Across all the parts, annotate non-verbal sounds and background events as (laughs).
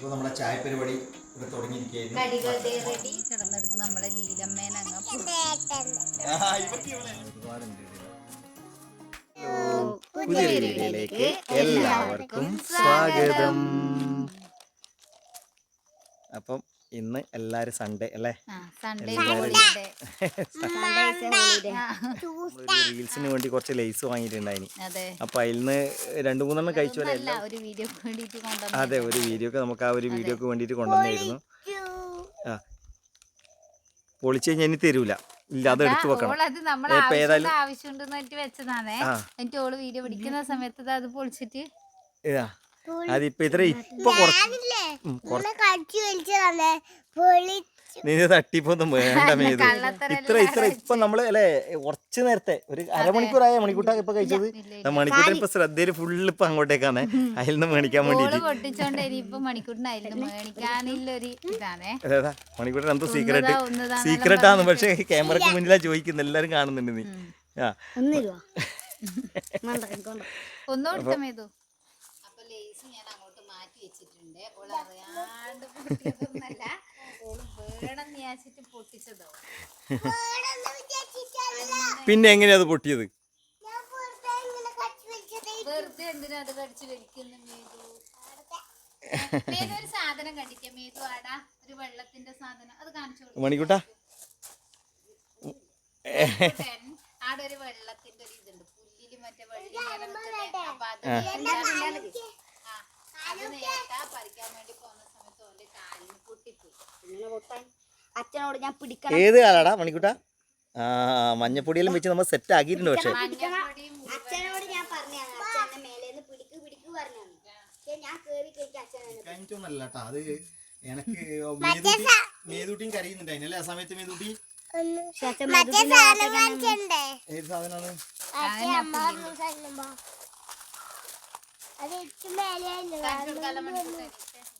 അപ്പോൾ നമ്മുടെ ചായ പരിപാടി ഇവിടെ തുടങ്ങിയിരിക്കുകയായിരുന്നു. കിടന്നെടുത്ത് നമ്മുടെ ലീലമ്മേനങ്ങ് വീഡിയോയിലേക്ക് എല്ലാവർക്കും സ്വാഗതം. അപ്പം ഇന്ന് എല്ലാരും സൺഡേ അല്ലേ? റീൽസിന് വേണ്ടി കുറച്ച് ലേസ് വാങ്ങിയിട്ടുണ്ടായിനി. അതെ. അപ്പൊ അതിൽ നിന്ന് രണ്ട് മൂന്നെണ്ണം കഴിച്ചു അതെ അല്ല ഒരു വീഡിയോ വേണ്ടിട്ട് കൊണ്ടുവന്നു അതെ ഒരു വീഡിയോക്ക് നമുക്ക് ആ ഒരു വീഡിയോക്ക് വേണ്ടിട്ട് കൊണ്ടുവന്നായിരുന്നു ആ. പൊളിച്ചു കഴിഞ്ഞാൽ ഇനി തരൂല. ഇല്ല അത് എടുത്തു വെക്കണം. ആവശ്യം വീഡിയോ പിടിക്കുന്ന സമയത്ത് അത് പൊളിച്ചിട്ട്. ഇതാ. അതിപ്പോ (laughs) ഇത്ര ഇപ്പൊ നീ തട്ടിപ്പൊന്നും വേണ്ട മേതു. ഇത്ര ഇത്ര ഇപ്പൊ നമ്മൾ അല്ലെ കുറച്ച് നേരത്തെ ഒരു അരമണിക്കൂറായ? മണിക്കൂട്ടാ ഇപ്പൊ കഴിച്ചത്? ഇല്ല, മണിക്കൂട്ടൻ ഇപ്പൊ ശ്രദ്ധയിൽ ഫുള്ള് ഇപ്പൊ അങ്ങോട്ടേക്കാണ്. അതിൽ നിന്ന് മേടിക്കാൻ വേണ്ടിട്ട് മണിക്കൂട്ടൻ എന്തോ സീക്രട്ട് സീക്രട്ട് ആണ് പക്ഷെ ക്യാമറക്ക് മുന്നിലാ ചോദിക്കുന്നത് എല്ലാരും കാണുന്നുണ്ട് നീ ആ. ഒന്ന് രൂപ മണ്ടക്കൊണ്ട് ഒന്നും കൊടുത്തമേതു അപ്പൊ ലേസ് ഞാൻ അങ്ങോട്ട് മാറ്റി വെച്ചിട്ടുണ്ട്. ഓൾ അറിയാണ്ട് പൊട്ടിയതൊന്നല്ല. ഓൾ വേണം വിചാരിച്ചിട്ട് പൊട്ടിച്ചതോ പിന്നെ എങ്ങനെയാ അത് പൊട്ടിയത്? വെറുതെ എന്തിനാ അത് കടിച്ചു വലിക്കുന്നു മേതു? മേതു ഒരു സാധനം കണ്ടിക്കാം മേതു ആടാ ഒരു വെള്ളത്തിന്റെ സാധനം. അത് കാണിച്ചു മണിക്കൂട്ട. ആടെ ഒരു വെള്ളത്തിന്റെ ഒരു ഇതുണ്ട്. പുല്ലിൽ മറ്റേ വെള്ളി. അപ്പൊ അത് നേരത്തെ- ആ, അത് നേരത്തെ പറിക്കാൻ വേണ്ടി പോകുന്ന സമയത്ത് ഓന്റെ കാലിന് പൊട്ടിപ്പോയി അച്ഛനോട് ഞാൻ പിടിക്കണം. ഏത് കാലാടാ മണിക്കൂട്ടാ? ആ മഞ്ഞപ്പൊടിയെല്ലാം വെച്ച് നമ്മൾ സെറ്റ് ആക്കിയിട്ടുണ്ട് പക്ഷെ. അച്ഛനോട് ഞാൻ പറഞ്ഞു അച്ഛനെ മേലേന്ന് പിടിക്ക് പിടിക്ക് പറഞ്ഞു പക്ഷെ ഞാൻ കേറി അച്ഛനെ കേട്ടോ അത് എനക്ക് മേതൂട്ടിയും ആ സമയത്ത് മേതൂട്ടി? ഏത് സാധനമാണ് അത് ഏറ്റവും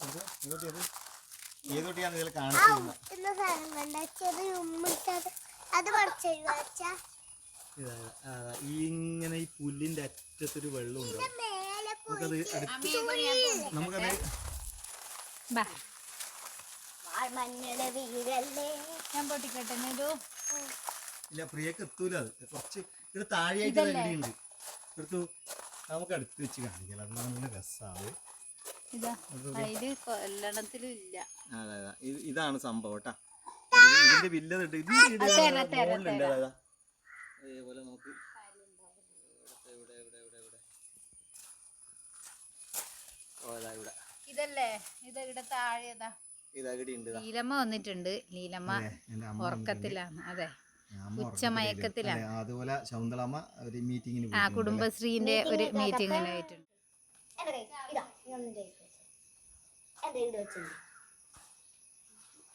ഇതിൽ ഇങ്ങനെ ഈ പുല്ലിന്റെ അറ്റത്തൊരു വെള്ളം ഉണ്ട്? നമുക്കത് നമുക്കത് ഇല്ല പ്രിയക്ക് എത്തൂല അത്. കുറച്ച് ഇത് താഴെയായിട്ട് ഉണ്ട്. എടുത്തു നമുക്ക് അടുത്ത് വെച്ച് കാണിക്കാം. അത് നല്ല രസമാണ് ഇതാ അതിൽ കൊല്ലണത്തിലും ഇല്ല. അതെ അതെ. ഇത് ഇതാണ് സംഭവം കേട്ടാ. ഇതിന്റെ ബില്ലത് ഇട്ട് ഇത് മുകളിലുണ്ട് അതാ അതേപോലെ നമുക്ക് ഇവിടുത്തെ ഇവിടെ ഇവിടെ ഇവിടെ ഇവിടെ. ഓ അതാ ഇവിടെ. ഇതല്ലേ? ഇത് ഇവിടെ താഴെതാ ഇതാ. ഇവിടെ ഉണ്ട് ഇതാ. ലീലമ്മ വന്നിട്ടുണ്ട്. ലീലമ്മ ഉറക്കത്തിലാണ്. അതെ. ഉച്ചമയക്കത്തിലാണ്. അതെ, അതുപോലെ ശൗന്തളമ്മ ഒരു മീറ്റിംഗിന് ആ കുടുംബശ്രീന്റെ ഒരു മീറ്റിംഗിന് പോയിട്ടുണ്ട്. എന്റെ കൈ ഇതാ ഇതെന്റെ കൈ വെച്ചോ.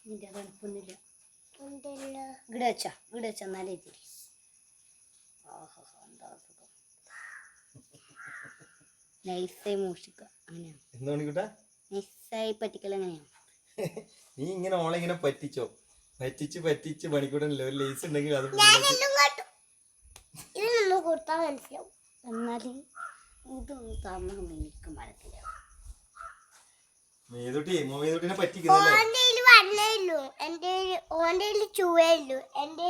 എന്റെ ഇവിടെ വെച്ചു നിന്റെ തണുപ്പൊന്നുമില്ല. ഇവിടെ വെച്ചാ ഇവിടെ വെച്ചാ എന്നാലേ തിരി ആഹാ എന്താ സുഖം നൈസായി മോഷിക്കുക അങ്ങനെയാണ് എന്താ മണിക്കൂട്ടാ നൈസായി പറ്റിക്കൽ അങ്ങനെയാണ് (laughs) നീ ഇങ്ങനെ ഓളെ ഇങ്ങനെ പറ്റിച്ചോ? പറ്റിച്ച് പറ്റിച്ച് പണിക്കൂടല്ലോ ഒരു ലേസ് ഉണ്ടെങ്കിൽ അത് ഇത് നമ്മൾ കൊടുത്താൽ മനസ്സിലാവും. എന്നാൽ ഇതൊന്നും തന്നാൽ എനിക്ക് മനസ്സിലാവും. മേതുട്ടി മേതുട്ടിനെ പറ്റിക്കുന്നല്ലേ? ഓന്റെ വണ്ണേ ഉള്ളൂ എന്റെ ഓന്റെ ചുവേ ഉള്ളൂ എന്റെ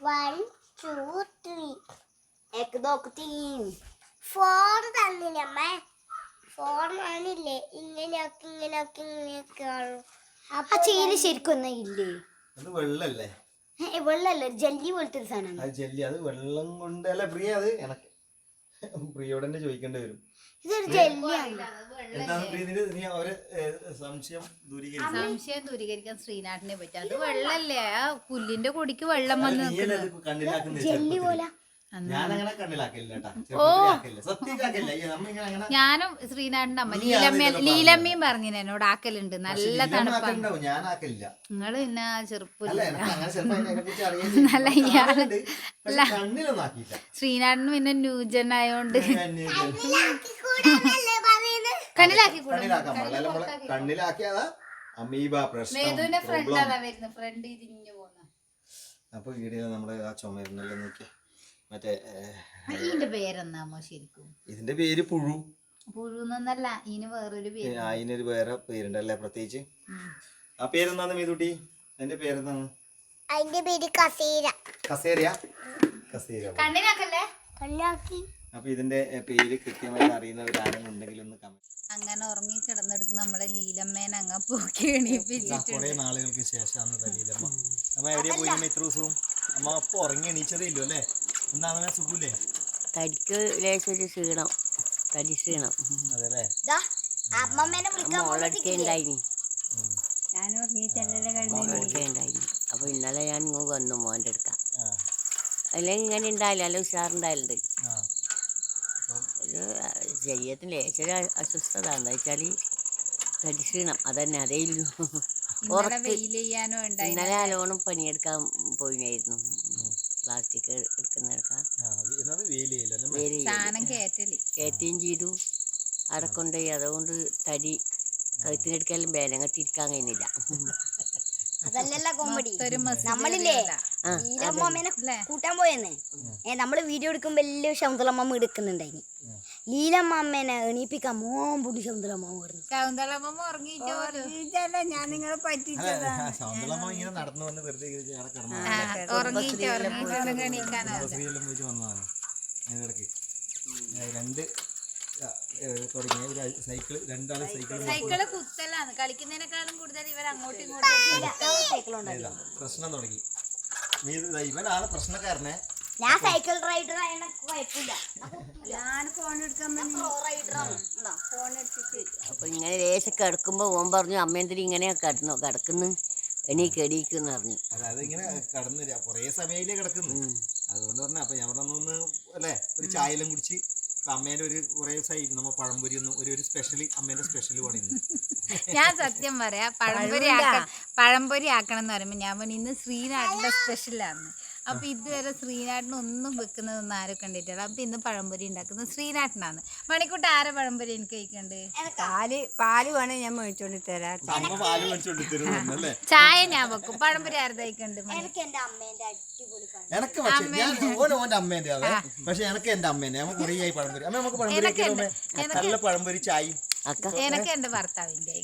വൺ ടു ത്രീ ഏക്ക് നോക്ക് തീം ഫോർ തന്നില്ല അമ്മ. ഫോർ ആണില്ലേ ഇങ്ങനെയൊക്കെ ഇങ്ങനെയൊക്കെ ഇങ്ങനെയൊക്കെ ആ ശരിക്കും ഒന്നും ഇല്ലേ? അത് വെള്ളല്ലേ? വെള്ളമല്ല ഒരു ജല്ലി പോലത്തെ ഒരു സാധനം അത് ജെല്ലി അത് വെള്ളം കൊണ്ട് അല്ല പ്രിയ അത് എനക്ക് പ്രിയോട് തന്നെ ചോദിക്കേണ്ടി വരും. ഇതൊരു ജെല്ലിയാണ് എന്താണ് പ്രിയ ഇതിന് നീ അവരെ സംശയം ദൂരീകരിച്ചു സംശയം ദൂരീകരിക്കാൻ ശ്രീനാഥിനെ പറ്റി. അത് വെള്ളല്ലേ? ആ പുല്ലിന്റെ കൊടിക്ക് വെള്ളം വന്ന് നിൽക്കുന്നത് കണ്ണിലാക്കുന്ന ജല്ലി പോലെ ഞാനും ശ്രീനാടിന്റെ അമ്മ ലീലമ്മ ലീലമ്മയും പറഞ്ഞിന് എന്നോട് ആക്കലുണ്ട്. നല്ല തണുപ്പാണ് നിങ്ങൾ പിന്നെ ചെറുപ്പില്ല (laughs) ഇയാൾ. ശ്രീനാഥിന് പിന്നെ ന്യൂജൻ ആയോണ്ട്. കണ്ണിലാക്കി കണ്ണിലാക്കിയതാ അമീബ പ്രശ്നം ഫ്രണ്ട്. അതാ വരുന്നത്. ഫ്രണ്ട് ഇരിഞ്ഞു പോകുന്ന അപ്പൊ വീഡിയോ നമ്മുടെ ആ ചുമരുന്നല്ലോ നോക്കിയ. മറ്റേ ഇതിന്റെ പേരെന്നാമോ ശരിക്കും? ഇതിന്റെ പേര് പുഴു. പുഴുന്നല്ല ഇതിന് വേറൊരു പേര്. അതിനൊരു വേറെ പേരുണ്ടല്ലേ പ്രത്യേകിച്ച്? ആ പേരെന്താന്ന് മീതുട്ടി? അതിന്റെ പേരെന്താണ്? അതിന്റെ പേര് കസേര. കസേരയാ? കസേര. കണ്ണിനാക്കല്ലേ കണ്ണാക്കി. അപ്പൊ ഇതിന്റെ പേര് ഒരു അറിയുന്നവരാരെങ്കിലും ഉണ്ടെങ്കിൽ ഒന്ന് കമന്റ് അങ്ങനെ ഉറങ്ങി കിടന്നെടുത്ത് നമ്മളെ ലീലമ്മേനെ അങ്ങ് പോക്കി എണീപ്പിച്ചിട്ടുണ്ട്. കുറെ നാളുകൾക്ക് ശേഷമാണ് തലയിലമ്മ അമ്മ എവിടെയാ പോയി? അമ്മ ഇത്ര ദിവസവും. അമ്മ അപ്പൊ ഉറങ്ങി എണീച്ചതേ ഇല്ലു അല്ലേ? ഒന്നാമനെ സുഖൂലേ തടിക്ക് ലേശൊരു ക്ഷീണം. തടി ക്ഷീണം. മോളടുക്കെ ഉണ്ടായിനി. ഇന്നലെ ഞാൻ ഇങ്ങ് വന്നു മോന്റെ അടുക്കാം. ആ. അല്ലെങ്കിൽ ഇങ്ങനെ ഉണ്ടായില്ല അല്ല ഉഷാറുണ്ടായിട്ടുണ്ട് ഒരു ശരീരത്തിന് ലേശം ഒരു അസ്വസ്ഥത. എന്താ വെച്ചാൽ തടി ക്ഷീണം. അതന്നെ അതേ ഇല്ലു. ഇന്നലെ അലോണം പണിയെടുക്കാൻ പോയിരുന്നു പ്ലാസ്റ്റിക് എടുക്കുന്ന കയറ്റുകയും ചെയ്തു. അവിടെ കൊണ്ടുപോയി അതുകൊണ്ട് തടി കഴുത്തിനെടുക്കാലും വേലങ്ങട്ടിരിക്കാൻ കഴിയുന്നില്ല. അതല്ലല്ല കോമഡി. നമ്മളില്ലേ? കൂട്ടാൻ പോയെന്ന്. ഏ നമ്മൾ വീഡിയോ എടുക്കുമ്പോ വലിയ ശങ്കുളമ്മ എടുക്കുന്നുണ്ടായിനി. ലീലമ്മേനെ എണീപ്പിക്കാൻ മോമ്പുടി ശകുന്തളമ്മ പറഞ്ഞു ശകുന്തളമ്മ ഉറങ്ങിയിട്ടല്ല ഞാൻ നിങ്ങളെ പറ്റിച്ചതാണ് ഇങ്ങനെ നടന്നു വന്ന് വെറുതെ രണ്ട് തുടങ്ങിയ ഒരു സൈക്കിൾ രണ്ടാൾ സൈക്കിൾ സൈക്കിൾ കുത്തലാണ്. കളിക്കുന്നതിനേക്കാളും കൂടുതൽ ഇവർ അങ്ങോട്ടും ഇങ്ങോട്ടും പ്രശ്നം തുടങ്ങി. നീ ഇവനാണ് പ്രശ്നക്കാരനെ. ഞാൻ സൈക്കിൾ റൈഡർ കുഴപ്പമില്ല ഞാൻ ഫോൺ എടുക്കാൻ ഫോൺ എടുത്തിട്ട് അപ്പൊ ഇങ്ങനെ ലേശം കിടക്കുമ്പോ ഓൻ പറഞ്ഞു അമ്മേന്തിരി ഇങ്ങനെ കിടന്നു കിടക്കുന്നു? എണീക്ക് എണീക്കെന്ന് പറഞ്ഞു. അതായത് ഇങ്ങനെ കടന്ന് കുറേ കിടക്കുന്നു. അതുകൊണ്ട് പറഞ്ഞ അപ്പൊ ഞാൻ അല്ലേ ഒരു കുടിച്ച് അമ്മേന്റെ ഒരു കുറേ നമ്മ പഴംപൊരി ഒന്നും ഒരു ഒരു സ്പെഷ്യലി അമ്മേന്റെ സ്പെഷ്യൽ പണിയുന്നു ഞാൻ സത്യം പറയാ പഴംപൊരി ആക്കണം പഴംപൊരി ആക്കണം എന്ന് പറയുമ്പോ ഞാൻ പറഞ്ഞു ഇന്ന് ശ്രീനാടിന്റെ സ്പെഷ്യലാണ് അപ്പൊ ഇതുവരെ ശ്രീനാട്ടിന് ഒന്നും വെക്കുന്നതൊന്നും ആരും കണ്ടിട്ടില്ല. അപ്പൊ ഇന്ന് പഴംപൊരി ഉണ്ടാക്കുന്നത് ശ്രീനാട്ടിനാണ്. മണിക്കൂട്ട് ആരെ പഴംപൊരി എനിക്ക് കഴിക്കണ്ട്? പാൽ പാൽ വേണേ ഞാൻ മേടിച്ചോണ്ട് തരാം. ചായ ഞാൻ വെക്കും. പഴംപൊരി ആരെ കഴിക്കണ്ട് എനിക്ക് എന്റെ അമ്മേന്റെ പക്ഷെ എനക്ക് എന്റെ അമ്മേനെ കുറേ ആയി പഴംപൊരി. അമ്മ നമുക്ക് പഴംപൊരി എനക്ക് നല്ല പഴംപൊരി ചായ അക്ക. എനിക്ക് എന്റെ ഭർത്താവിന്റെ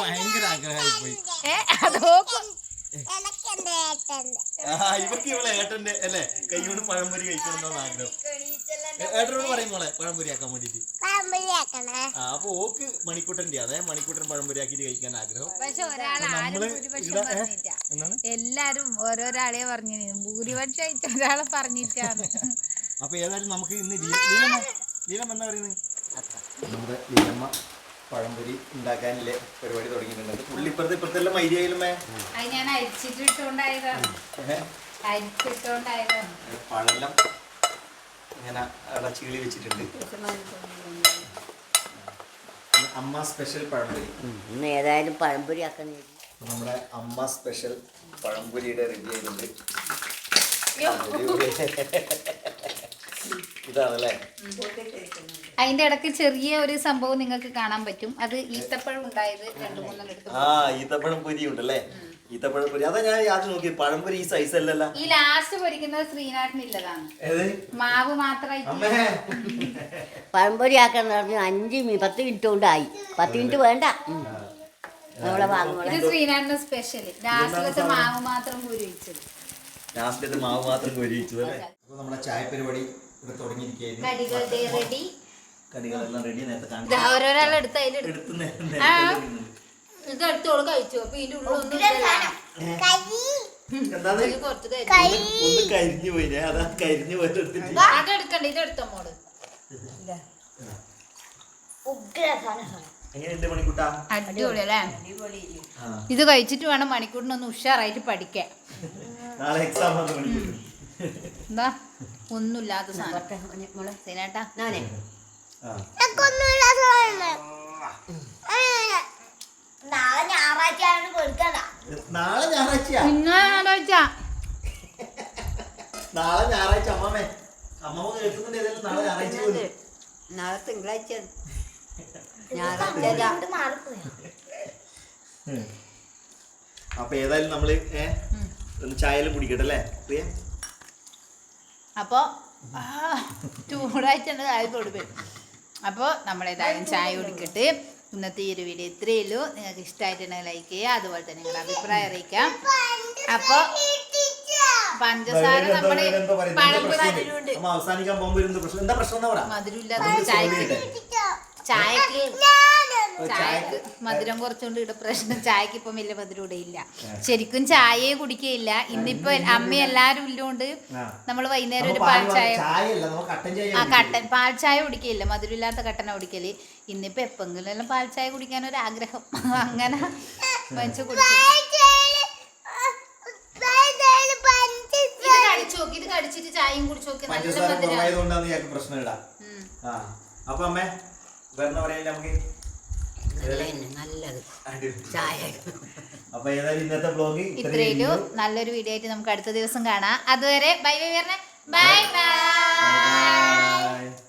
ഭയങ്കര ആഗ്രഹമായി പോയി. ഏ അതോക്കും ഇവർക്ക് ഇവളെ ഏട്ടന്റെ അല്ലേ? കൈയോട് പഴംപൊരി കഴിക്കണമെന്നാണ് ആഗ്രഹം. ഏട്ടനോട് പറയും മോളെ പഴംപൊരി ആക്കാൻ വേണ്ടിട്ട് ആ അപ്പൊ ഓക്ക് മണിക്കൂട്ടന്റെ അതെ മണിക്കൂട്ടൻ പഴംപൊരി ആക്കിട്ട് കഴിക്കാൻ ആഗ്രഹം. പക്ഷെ ഭൂരിപക്ഷം എല്ലാരും ഓരോരാളെ പറഞ്ഞു ഭൂരിപക്ഷമായിട്ട് ഒരാളെ പറഞ്ഞിട്ടാണ്. അപ്പൊ ഏതായാലും നമുക്ക് ഇന്ന് ലീലം ലീലമ്മ ലീലമ്മ എന്താ പറയുന്നത് നമ്മുടെ ലീലമ്മ പഴംപൊരി ഉണ്ടാക്കാനില്ലേ പരിപാടി തുടങ്ങിയിട്ടുണ്ട്. പുള്ളി ഇപ്പുറത്തെ ഇപ്പുറത്തെല്ലാം മൈരിയായാലുമേ ഞാൻ പഴെല്ലാം ഇങ്ങനെ അടച്ചുകളി വെച്ചിട്ടുണ്ട്. അമ്മ സ്പെഷ്യൽ പഴംപൊരി. ഇന്ന് ഏതായാലും പഴംപൊരി ആക്കാൻ നമ്മുടെ അമ്മ സ്പെഷ്യൽ പഴംപൊരിയുടെ റെഡി ആയിട്ടുണ്ട്. ഇതാണല്ലേ? അതിന്റെ ഇടയ്ക്ക് ചെറിയ ഒരു സംഭവം നിങ്ങൾക്ക് കാണാൻ പറ്റും. അത് ഈത്തപ്പഴം ഉണ്ടായത് രണ്ടു മൂന്നെണ്ണം ആ ഈത്തപ്പഴം പൊരി ഉണ്ടല്ലേ? ഈത്തപ്പഴം പൊരി. അതാ ഞാൻ ആദ്യം നോക്കി പഴംപൊരി ഈ സൈസ് അല്ലല്ലോ. ഈ ലാസ്റ്റ് പൊരിക്കുന്നത് ശ്രീനാഥിനുള്ളതാണ് മാവ് മാത്രമായിട്ട്. പഴം പഴംപൊരി ആക്കാന്ന് പറഞ്ഞു അഞ്ച് പത്ത് മിനിറ്റ് കൊണ്ടായി പത്ത് മിനിറ്റ് വേണ്ട. ഇത് ശ്രീനാഥിന്റെ സ്പെഷ്യൽ ലാസ്റ്റിലത്തെ മാവ് മാത്രം പൂരിച്ചത് ലാസ്റ്റിലത്തെ മാവ് മാത്രം പൊരിയിച്ചത് അല്ലേ? അപ്പൊ നമ്മുടെ ചായ പരിപാടി ഇവിടെ തുടങ്ങിയിരിക്കുകയായിരുന്നു. കടികളെല്ലാം റെഡി. നേരത്തെ കാണിച്ചു. ഇത് അതിലെടുത്ത് എടുത്തോളൂ കഴിച്ചു. അപ്പൊ ഇതിന്റെ ഉള്ളിലൊന്നും കരിഞ്ഞു പോയി അതാ കരിഞ്ഞു പോയിട്ട് എടുക്കണ്ട. ഇത് എടുത്തോ മോൾ? ഉഗ്ര സാധനം. എങ്ങനെയുണ്ട് മണിക്കൂട്ടാ? അടിപൊളി. അല്ലേ ഇത് കഴിച്ചിട്ട് വേണം മണിക്കൂറിനൊന്ന് ഉഷാറായിട്ട് പഠിക്കാൻ. നാളെ എക്സാം എന്താ? ഒന്നുമില്ലാത്ത സാധനം. സീനേട്ടാ. ഞാനേ ആ. എനിക്കൊന്നുമില്ല സാധനം. നാളെ ഞായറാഴ്ച കൊടുക്കണ്ട നാളെ ഞായറാഴ്ചയാ? നാളെ ഞായറാഴ്ച അമ്മമ്മേ അമ്മമ്മ കേൾക്കുന്നുണ്ട് ഏതായാലും നാളെ ഞായറാഴ്ച. നാളെ തിങ്കളാഴ്ച. അപ്പൊ ഏതായാലും നമ്മൾ ഏ ഒന്ന് ചായയെല്ലാം കുടിക്കട്ടെ അല്ലേ? പ്രിയ? അപ്പൊ ചൂടായിട്ടുണ്ട് ആയി കൊടുക്കും അപ്പോൾ നമ്മളേതായാലും ചായ കുടിക്കട്ട്. ഇന്നത്തെ ഈ ഒരു വീഡിയോ ഇത്രയേ ഉള്ളൂ. നിങ്ങൾക്ക് ഇഷ്ടമായിട്ടുണ്ടെങ്കിൽ ലൈക്ക് ചെയ്യുക അതുപോലെ തന്നെ നിങ്ങളുടെ അഭിപ്രായം അറിയിക്കാം അപ്പോൾ പഞ്ചസാര നമ്മുടെ മധുരമില്ലാത്ത ചായക്ക് ചായക്ക് ചായക്ക് മധുരം കുറച്ചുകൊണ്ട് ഇവിടെ പ്രശ്നം. ചായക്ക് ഇപ്പം വലിയ മധുരം ഇവിടെ ഇല്ല. ശരിക്കും ചായയെ കുടിക്കുകയില്ല ഇന്നിപ്പോ അമ്മ എല്ലാരും ഇല്ലോണ്ട് നമ്മൾ വൈകുന്നേരം ഒരു പാൽ ചായ ചായ ആ കട്ടൻ പാൽ ചായ കുടിക്കില്ല മധുരമില്ലാത്ത കട്ടന കുടിക്കൽ. ഇന്നിപ്പോ എപ്പെങ്കിലും എല്ലാം പാൽ ചായ കുടിക്കാൻ ഒരു ആഗ്രഹം (laughs) അങ്ങനെ വെച്ച് കുടിച്ചു ഇത് കടിച്ചിട്ട് ചായയും കുടിച്ചു നോക്കി. നല്ല മധുരം. അപ്പൊ അമ്മേ വേറെ പറയാ നമുക്ക്? നല്ലത്. ചായ. അപ്പൊ ഏതായാലും ഇന്നത്തെ ബ്ലോഗ് നല്ലൊരു വീഡിയോ ആയിട്ട് നമുക്ക് അടുത്ത ദിവസം കാണാം. അതുവരെ ബൈ ബൈ പറഞ്ഞ ബൈ ബൈ ബൈ